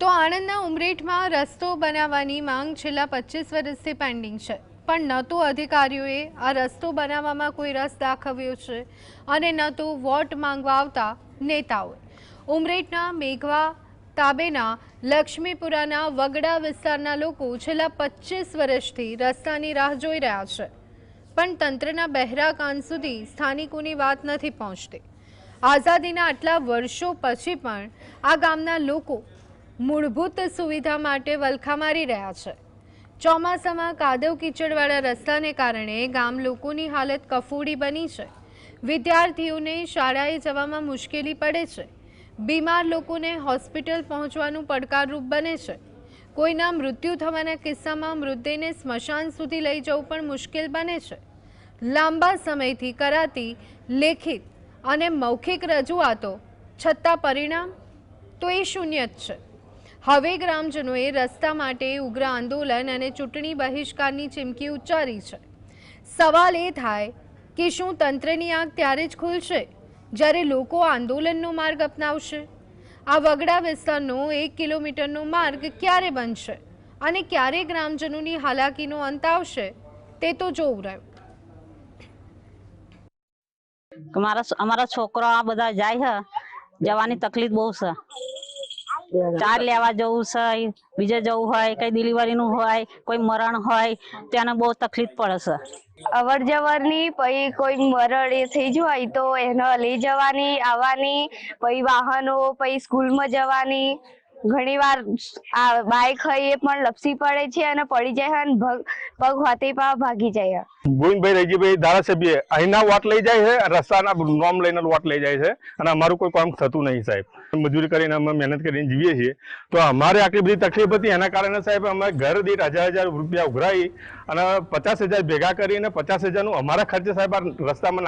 તો આણંદના ઉમરેઠમાં રસ્તો બનાવવાની માંગ છેલ્લા પચીસ વર્ષથી પેન્ડિંગ છે. પણ ન તો અધિકારીઓએ આ રસ્તો બનાવવામાં કોઈ રસ દાખવ્યો છે અને ન તો વોટ માંગવા આવતા નેતાઓએ. ઉમરેઠના મેઘવા તાબેના, લક્ષ્મીપુરાના વગડા વિસ્તારના લોકો છેલ્લા પચીસ વર્ષથી રસ્તાની રાહ જોઈ રહ્યા છે. પણ તંત્રના બહેરા કાન સુધી સ્થાનિકોની વાત નથી પહોંચતી. આઝાદીના આટલા વર્ષો પછી પણ આ ગામના લોકો મૂળભૂત સુવિધા માટે વલખા મારી રહ્યા છે. ચોમાસામાં કાદવ કીચડવાળા રસ્તાને કારણે ગામ લોકોની હાલત કફોડી બની છે. વિદ્યાર્થીઓને શાળાએ જવામાં મુશ્કેલી પડે છે. બીમાર લોકોને હોસ્પિટલ પહોંચવાનું પડકારરૂપ બને છે. કોઈના મૃત્યુ થવાના કિસ્સામાં મૃતદેહને સ્મશાન સુધી લઈ જવું પણ મુશ્કેલ બને છે. લાંબા સમયથી કરાતી લેખિત અને મૌખિક રજૂઆતો છતાં પરિણામ તો એ શૂન્ય જ છે. હવે ગ્રામજનોએ રસ્તા માટે ઉગ્ર આંદોલન અને ચૂંટણી બહિષ્કારની ચીમકી ઉચ્ચારી છે. સવાલ એ થાય કે શું તંત્રની આંખ ત્યારે જ ખુલશે, જ્યારે લોકો આંદોલનનો માર્ગ અપનાવશે? આ વગડા વિસ્તારનો એક કિલોમીટરનો માર્ગ ક્યારે બનશે અને ક્યારે ગ્રામજનોની હાલાકીનો અંત આવશે, તે તો જોવું રહ્યું. કે મારા અમારા છોકરા બધા જાય છે જવાની તકલીફ બહુ છે ચાર લેવા જવું છે બીજે જવું હોય કઈ ડિલિવરી નું હોય કોઈ મરણ હોય તેને બહુ તકલીફ પડે છે. અવર જવરની પછી કોઈ મરણ એ થઈ જાય તો એને લઈ જવાની આવવાની પછી વાહનો પછી સ્કૂલમાં જવાની. ઘણી વાર આ બાઈક હોય એ પણ લપસી પડે છે અને પડી જાય અને ભગ- પગ હોતી પા ભાગી જાય. ગોવિંદભાઈ રેજીભાઈ ધારાસભ્ય અહીંના વોટ લઈ જાય છે, રસ્તાના નોમ લઈને વોટ લઈ જાય છે, અને અમારું કોઈ કામ થતું નહીં સાહેબ. મજૂરી કરીને અમે મહેનત કરીને જીવીએ છીએ. તો અમારે આટલી બધી તકલીફ હતી, એના કારણે સાહેબ અમે ઘર દીઠ હજાર હજાર રૂપિયા ઉઘરાવી અને પચાસ હજાર ભેગા કરીને પચાસ હજારનું અમારા ખર્ચે સાહેબ રસ્તામાં